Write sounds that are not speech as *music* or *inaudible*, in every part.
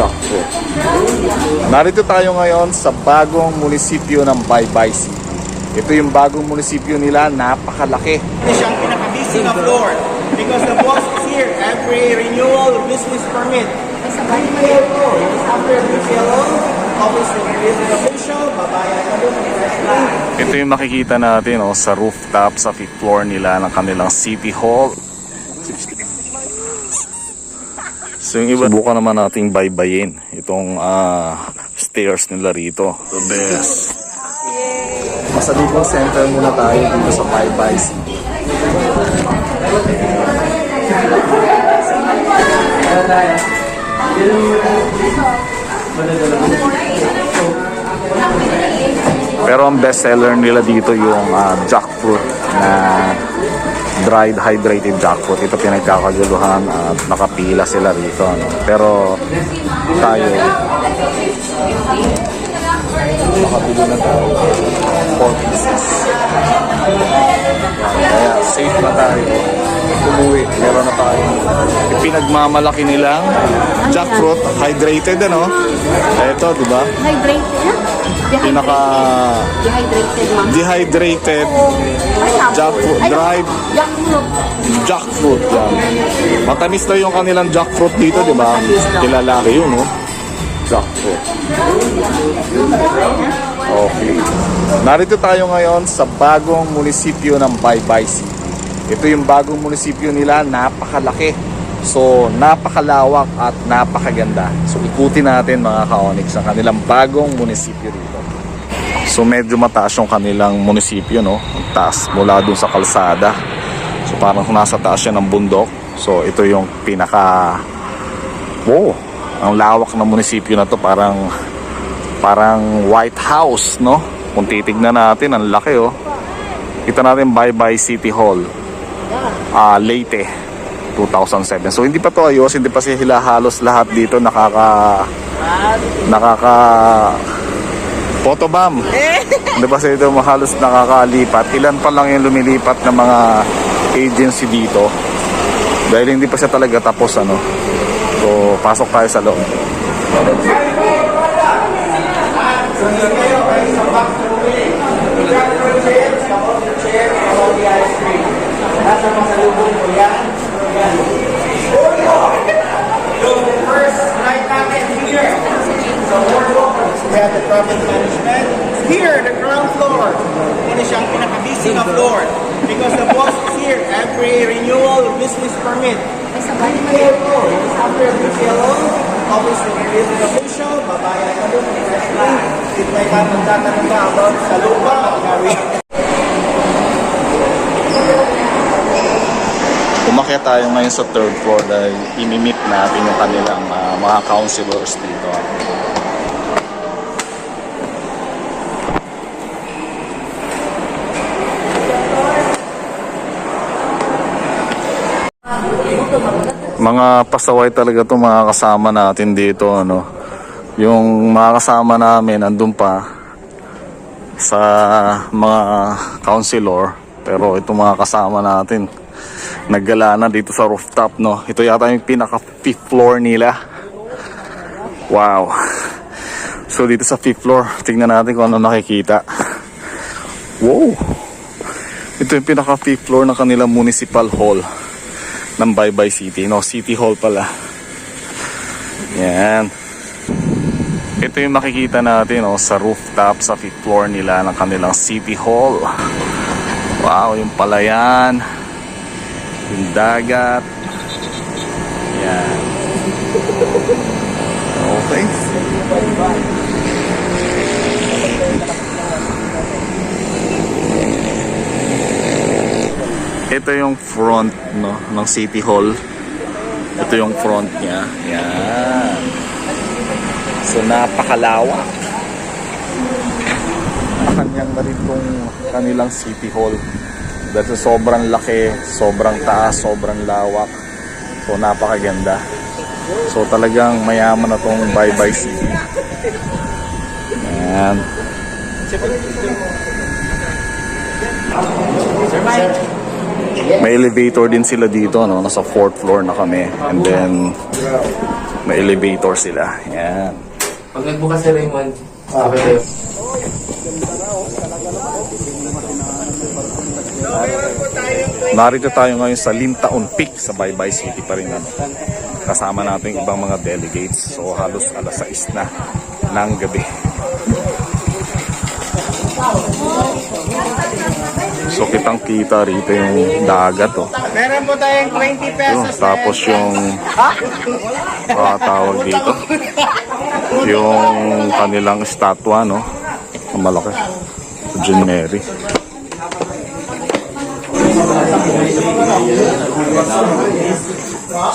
Jackfruit. Narito tayo ngayon sa bagong munisipyo ng Baybay City. Ito yung bagong munisipyo nila, napakalaki. Ito siyang pinaka-busy na floor. Because the boss is here, every renewal business permit. Clear po. After BPLO, will create an official, babayan ka doon. Ito yung makikita natin oh, sa rooftop, sa fifth floor nila ng kanilang City Hall. So yung iba, subukan naman nating baybayin itong ah, stairs nila rito. The best. Masalubong center muna tayo dito sa Baybay City. Pero ang best seller nila dito yung ah, jackfruit na dried hydrated jackfruit. Ito pinagkakaguluhan at nakapila sila rito. Ano. Pero tayo makabili na tayo 4 pieces. Kaya safe na tayo. Umuwi, meron na tayo. Pinagmamalaki nilang jackfruit, hydrated ano. Ito, di ba? Hydrated? Pinaka Dehydrated dehydrated Ay, jackfruit, Ay, dried Jackfruit. jackfruit yan. Matamis na yung kanilang jackfruit dito, di ba? Matamis daw. Kilalaki yun, no? Jackfruit. Okay. Narito tayo ngayon sa bagong munisipyo ng Baybay City. Ito yung bagong munisipyo nila, napakalaki. So, napakalawak at napakaganda. So, ikutin natin mga ka-onyx ang kanilang bagong munisipyo dito. So, medyo mataas yung kanilang munisipyo, no? Ang taas mula dun sa kalsada. So, parang nasa taas siya ng bundok. So, ito yung pinaka... Wow! Ang lawak ng munisipyo na to parang parang White House, no? Kung titignan natin, ang laki, oh. Kita natin Bye-Bye City Hall. Ah, Leyte, 2007. So, hindi pa to ayos, hindi pa sila halos lahat dito nakaka... Nakaka... Photobomb. Hindi pa sila dito halos nakakalipat. Ilan pa lang yung lumilipat ng mga agency dito. Dahil hindi pa siya talaga tapos, ano. So, pasok tayo sa loob. Nasa masalubong ko yan. Yan. Yung first night natin here. So, more welcome. We have the traffic management. Here, the ground floor. Ito siyang pinaka-busy na floor. Because the boss is here, every renewal business permit. Clear po. After BPLO, will create an official, babayan ka doon. If may magtatanong ka about sa lupa, Umakyat tayo ngayon sa third floor dahil imimit natin yung kanilang ah, mga counselors dito. Mga pasaway talaga to mga kasama natin dito ano. Yung mga kasama namin andun pa sa mga counselor. Pero itong mga kasama natin naggala na dito sa rooftop no. Ito yata yung pinaka fifth floor nila. Wow. So dito sa fifth floor tingnan natin kung ano nakikita. Wow. Ito yung pinaka fifth floor ng kanilang municipal hall ng Baybay City no City Hall pala yan ito yung makikita natin oh, sa rooftop sa fifth floor nila ng kanilang City Hall. Wow, yung palayan, yung dagat. Yan. Okay. Ito yung front no, ng City Hall. Ito yung front niya. Yan. So napakalawak. Kanyang na rin tong kanilang City Hall. Dahil sobrang laki, sobrang taas, sobrang lawak. So napakaganda. So talagang mayaman na tong Bye Bye City. Ayan. May elevator din sila dito, no? Nasa fourth floor na kami. And then, May elevator sila. Yan. Pag nagbukas si Raymond, sabi sa'yo. Narito tayo ngayon sa Lintaon Peak sa Baybay City pa rin. Ano. Kasama natin ibang mga delegates. So halos alas 6 na ng gabi. So kitang kita rito yung dagat oh. Meron po tayong 20 Yun, pesos. tapos yung ah, tawag dito. Yung kanilang estatwa no. Ang malaki. Virgin Mary.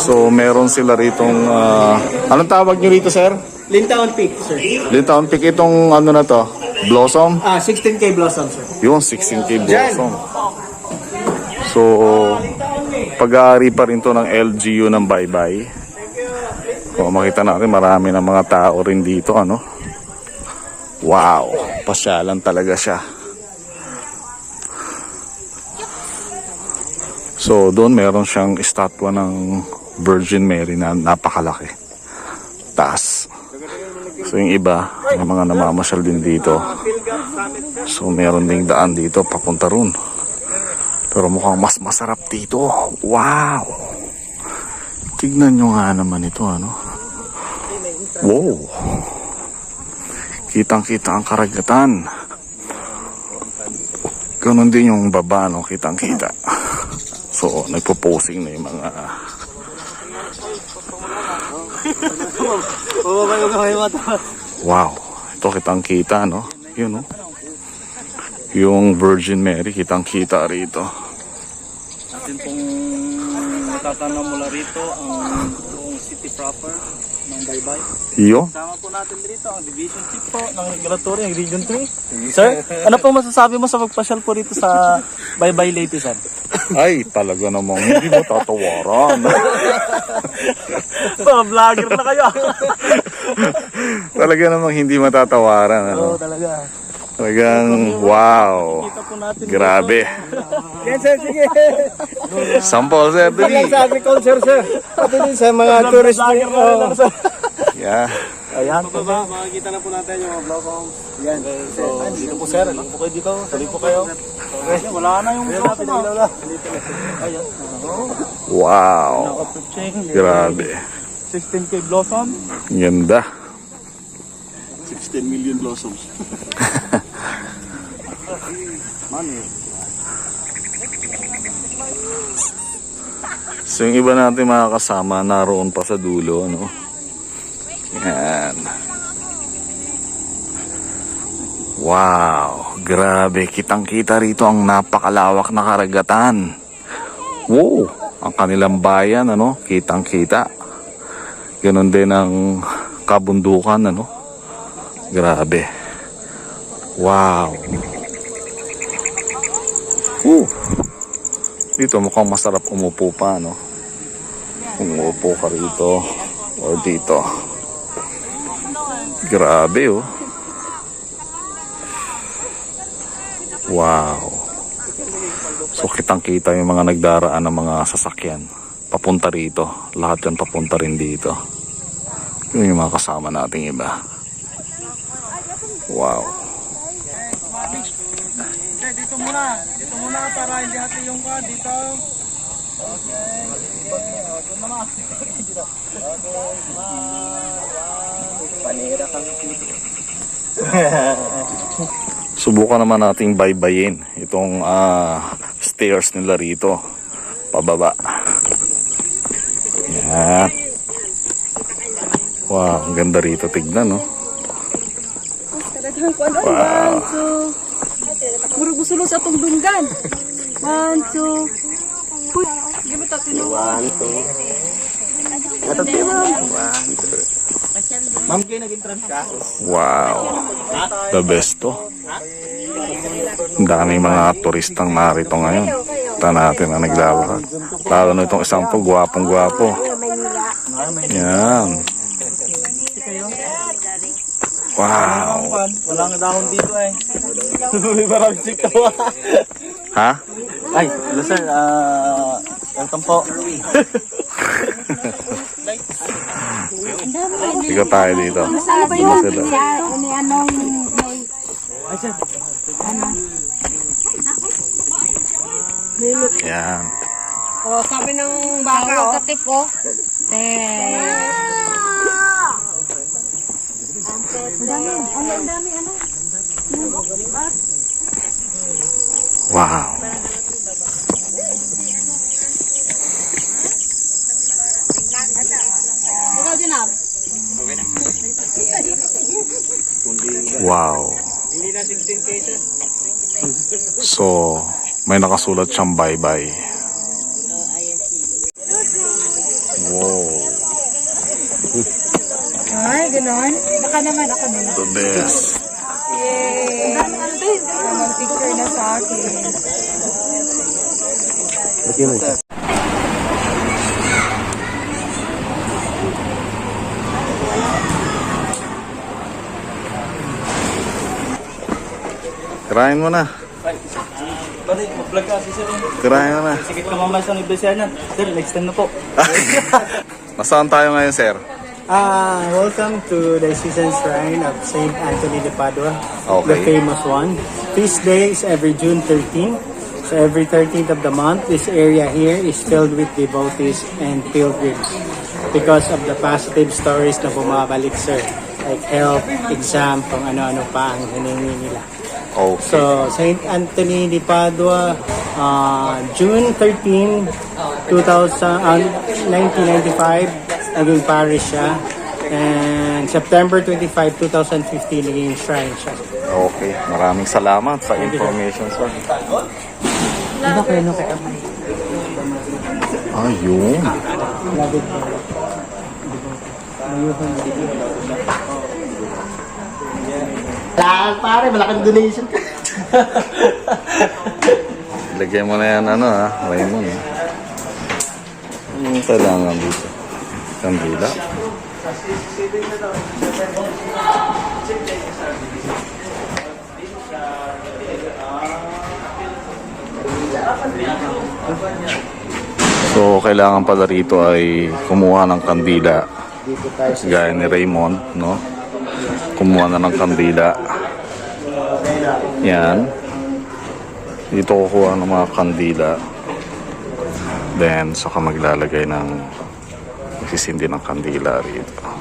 So meron sila ritong ah, anong tawag nyo rito sir? Lintaon Peak, sir. Lintaon Peak itong ano na to? Blossom? Ah, 16K Blossom, sir. Yung 16K Blossom. So, pag-aari pa rin to ng LGU ng Baybay. O, makita natin marami ng mga tao rin dito, ano? Wow, pasyalan talaga siya. So, doon meron siyang estatwa ng Virgin Mary na napakalaki. Taas. So, yung iba, yung mga namamasyal din dito. So, meron ding daan dito papunta ron. Pero mukhang mas masarap dito. Wow! Tignan nyo nga naman ito, ano? Wow! Kitang-kita ang karagatan. Ganon din yung baba, no? Kitang-kita. So, nagpo-posing na yung mga... Wow! Ito kitang-kita, no? Yun, no? Yung Virgin Mary, kitang-kita rito. Atin pong natatanong mula rito ang buong city proper Baybay. Yo, Kasama po natin dito ang Division Chief po ng Regulatory, ang Region 3. Sir, ano po masasabi mo sa pagpasyal po rito sa Baybay Leyte, sir? ay talaga namang hindi mo tatawaran. Mga vlogger na kayo. talaga namang hindi matatawaran. Oo, Ano? talaga. Talagang wow. Grabe. Yan, sir, sige. Sample sir, Lang dali. sa agriculture, sir. Pati din sa mga tourist. Yeah. Ayan. Baba, makikita na po natin yung mga vlog homes. Yan. So, dito po sir, ano po kayo dito? Tuloy po kayo. Okay, wala na yung vlog mo. Ayan. Wow. Grabe. 16K Blossom. Ganda. 16 million blossoms. *laughs* Money. So yung iba natin mga kasama naroon pa sa dulo, no? Yan. Wow, grabe. Kitang-kita rito ang napakalawak na karagatan. Wow, ang kanilang bayan, ano? Kitang-kita. Ganon din ang kabundukan, ano? Grabe. Wow. Woo. Dito mukhang masarap umupo pa, no? Umupo ka rito or dito. Grabe, oh. Wow. So kitang-kita yung mga nagdaraan ng mga sasakyan. Papunta rito. Lahat yan papunta rin dito. Yun yung mga kasama nating iba. Wow. Dito muna. Dito muna para hindi hati yung ka. Dito. *laughs* *laughs* Subukan naman nating baybayin itong ah, stairs nila rito. Pababa. Yan. Wow, ang ganda rito tignan, no? Wow. one, two. Murag gusto sa atong dunggan. One, two. Puy, di mo tatino. One, two. Ma'am, kayo nag-entrance ka? Wow. The best to. Ang daming mga turistang narito ngayon. Kita natin na naglalakad. Lalo na itong isang to, gwapong gwapo. Yan. Wow. Wala nga dahon dito eh. *laughs* Maraming sikaw. Ha? Ay, hello sir. Ah, welcome po. *laughs* Ikot tayo dito. Ano ba yun? Sila. Ni anong may... Yan. Oh, sabi ng baka, oh. Katip, oh. Te. Ang dami, ano, ang dami, ano? Wow. Ikaw din, ah. Wow. So, may nakasulat siyang bye-bye. Wow. Ay, ganon. Baka naman ako din. The best. Yay! Naman picture na sa akin. Tirahin mo na. Balik, mag-vlog ka si sir. Tirahin mo na. Sige ka mamaya sa Iglesia na. Sir, next time na po. *laughs* Nasaan tayo ngayon, sir? Ah, welcome to the season shrine of Saint Anthony de Padua, the Okay. famous one. Feast day is every June 13. So every 13th of the month, this area here is filled with devotees and pilgrims because of the positive stories na bumabalik, sir. Like health, exam, kung ano-ano pa ang hiningi nila. Okay. So, St. Anthony de Padua, uh, June 13, 2000, uh, 1995, naging parish siya. And September 25, 2015, naging shrine siya. Okay. Maraming salamat sa information, sir. Ayun. Lahat pare, malaking donation ka. Lagyan mo na yan, ano ha, Raymond. Ha? Anong kailangan dito? Kandila? So, kailangan pala rito ay kumuha ng kandila. Gaya ni Raymond, no? Kumuha na ng kandila. Yan. Dito kukuha ng mga kandila. Then, saka maglalagay ng magsisindi ng kandila rito.